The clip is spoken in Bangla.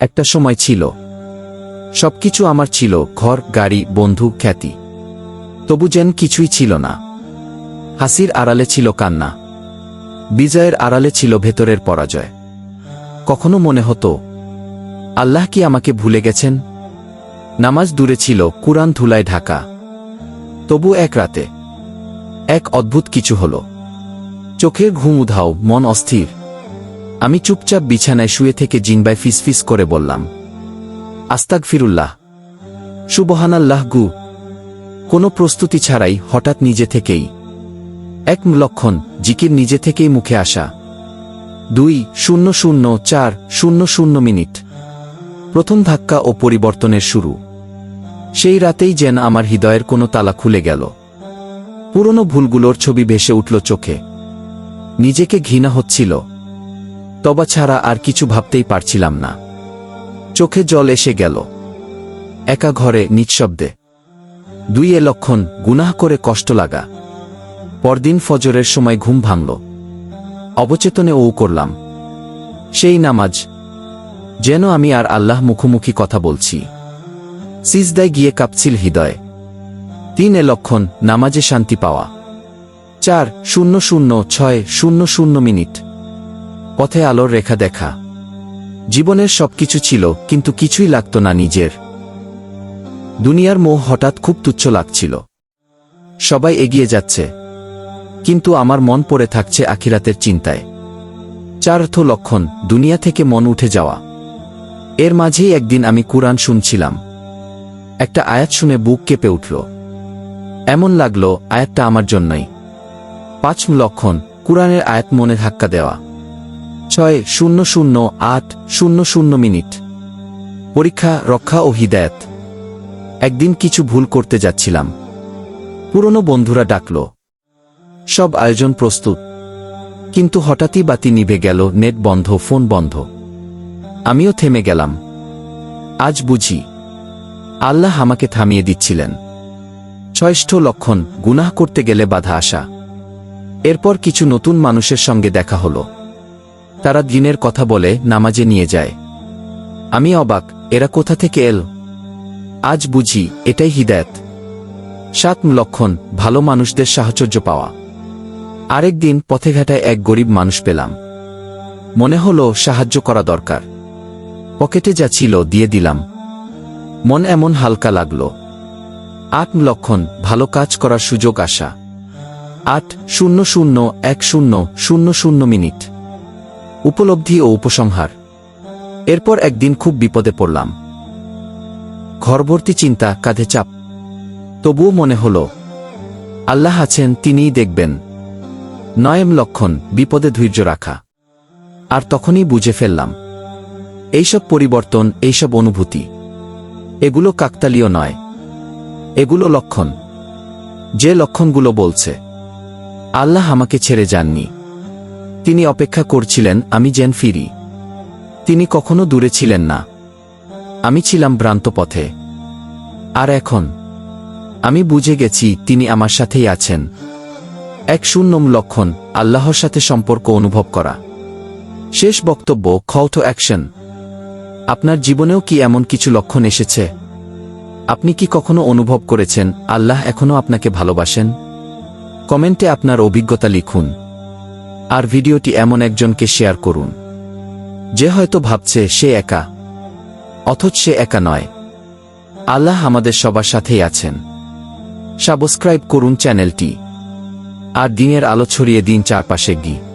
একটা সময় ছিল। সবকিছু আমার ছিল, ঘর, গাড়ি, বন্ধু, খ্যাতি। তবু যেন কিছুই ছিল না। হাসির আড়ালে ছিল কান্না। বিজয়ের আড়ালে ছিল ভেতরের পরাজয়। কখনো মনে হতো, আল্লাহ কি আমাকে ভুলে গেছেন? নামাজ দূরে ছিল, কুরআন ধুলায় ঢাকা। তবু এক রাতে, এক অদ্ভুত কিছু হল। চোখের ঘুম উধাও, মন অস্থির। আমি চুপচাপ বিছানায় শুয়ে থেকে জিনবাই ফিসফিস করে বললাম আস্তাক ফিরুল্লাহ সুবহানাল্লাহ গু। কোনো প্রস্তুতি ছাড়াই হঠাৎ নিজে থেকেই। এক লক্ষণ, জিকির নিজে থেকেই মুখে আসা। দুই, শূন্য শূন্য, চার, শূন্য শূন্য মিনিট। প্রথম ধাক্কা ও পরিবর্তনের শুরু। সেই রাতেই যেন আমার হৃদয়ের কোনো তালা খুলে গেল। পুরনো ভুলগুলোর ছবি ভেসে উঠল চোখে। নিজেকে ঘৃণা হচ্ছিল। তবা ছাড়া আর কিছু ভাবতেই পারছিলাম না। চোখে জল এসে গেল। একা ঘরে নিঃশব্দে। দুই এ লক্ষণ গুনাহ করে কষ্ট লাগা। পরদিন ফজরের সময় ঘুম ভাঙল। অবচেতনে ও করলাম। সেই নামাজ, যেন আমি আর আল্লাহ মুখোমুখি কথা বলছি। সিজদায় গিয়ে কাঁপছিল হৃদয়। তিন এ লক্ষণ নামাজে শান্তি পাওয়া। চার, শূন্য শূন্য, ছয়, শূন্য শূন্য মিনিট। পথে আলোর রেখা দেখা। জীবনের সবকিছু ছিল, কিন্তু কিছুই লাগত না নিজের। দুনিয়ার মোহ হঠাৎ খুব তুচ্ছ লাগছিল। সবাই এগিয়ে যাচ্ছে। কিন্তু আমার মন পড়ে থাকছে আখিরাতের চিন্তায়। চার্থ লক্ষণ, দুনিয়া থেকে মন উঠে যাওয়া। এর মাঝেই একদিন আমি কুরআন শুনছিলাম। একটা আয়াত শুনে বুক কেঁপে উঠল। এমন লাগল, আয়াতটা আমার জন্যই। পাঁচ লক্ষণ, কুরআনের আয়াত মনে ধাক্কা দেওয়া। ছয় শূন্য শূন্য আট শূন্য শূন্য মিনিট। পরীক্ষা, রক্ষা ও হিদায়ত। একদিন কিছু ভুল করতে যাচ্ছিলাম। পুরনো বন্ধুরা ডাকল। সব আয়োজন প্রস্তুত। কিন্তু হঠাৎই বাতি নিভে গেল, নেট বন্ধ, ফোন বন্ধ। আমিও থেমে গেলাম। আজ বুঝি। আল্লাহ আমাকে থামিয়ে দিচ্ছিলেন। ছয়ষ্ঠ লক্ষণ, গুনাহ করতে গেলে বাধা আসা। এরপর কিছু নতুন মানুষের সঙ্গে দেখা হলো। তারা দিনের কথা বলে নামাজে নিয়ে যায়। আমি অবাক, এরা কোথা থেকে এল? আজ বুঝি, এটাই হিদায়ত। সাত লক্ষণ, ভালো মানুষদের সাহচর্য পাওয়া। আরেক দিন পথে ঘাটায় এক গরিব মানুষ পেলাম। মনে হলো সাহায্য করা দরকার। পকেটে যা ছিল দিয়ে দিলাম। মন এমন হালকা লাগল। আট লক্ষণ, ভালো কাজ করার সুযোগ আসা আট শূন্য শূন্য, এক শূন্য শূন্য শূন্য মিনিট। উপলব্ধি ও উপসংহার। এরপর একদিন খুব বিপদে পড়লাম। ঘরভর্তি চিন্তা কাঁধে চাপ। তবুও মনে হল, আল্লাহ আছেন, তিনিই দেখবেন। নয়েম লক্ষণ, বিপদে ধৈর্য রাখা। আর তখনই বুঝে ফেললাম, এইসব পরিবর্তন, এইসব অনুভূতি, এগুলো কাকতালীয় নয়। এগুলো লক্ষণ। যে লক্ষণগুলো বলছে, আল্লাহ আমাকে ছেড়ে যাননি। তিনি অপেক্ষা করছিলেন, আমি যেন ফিরি। তিনি কখনো দূরে ছিলেন না। আমি ছিলাম ভ্রান্ত পথে। আর এখন? আমি বুঝে গেছি, তিনি আমার সাথেই আছেন। এক শূন্যম লক্ষণ, আল্লাহর সাথে সম্পর্ক অনুভব করা। শেষ বক্তব্য খল অ্যাকশন আপনার জীবনেও কি এমন কিছু লক্ষণ এসেছে? আপনি কি কখনো অনুভব করেছেন, আল্লাহ এখনও আপনাকে ভালোবাসেন? কমেন্টে আপনার অভিজ্ঞতা লিখুন। আর ভিডিওটি এমন একজনকে শেয়ার করুন। যে হয়তো ভাবছে সে একা, অথচ সে একা নয়। আল্লাহ আমাদের সবার সাথেই আছেন। সাবস্ক্রাইব করুন চ্যানেলটি। আর দিনের আলো ছড়িয়ে দিন চারপাশে গিয়ে।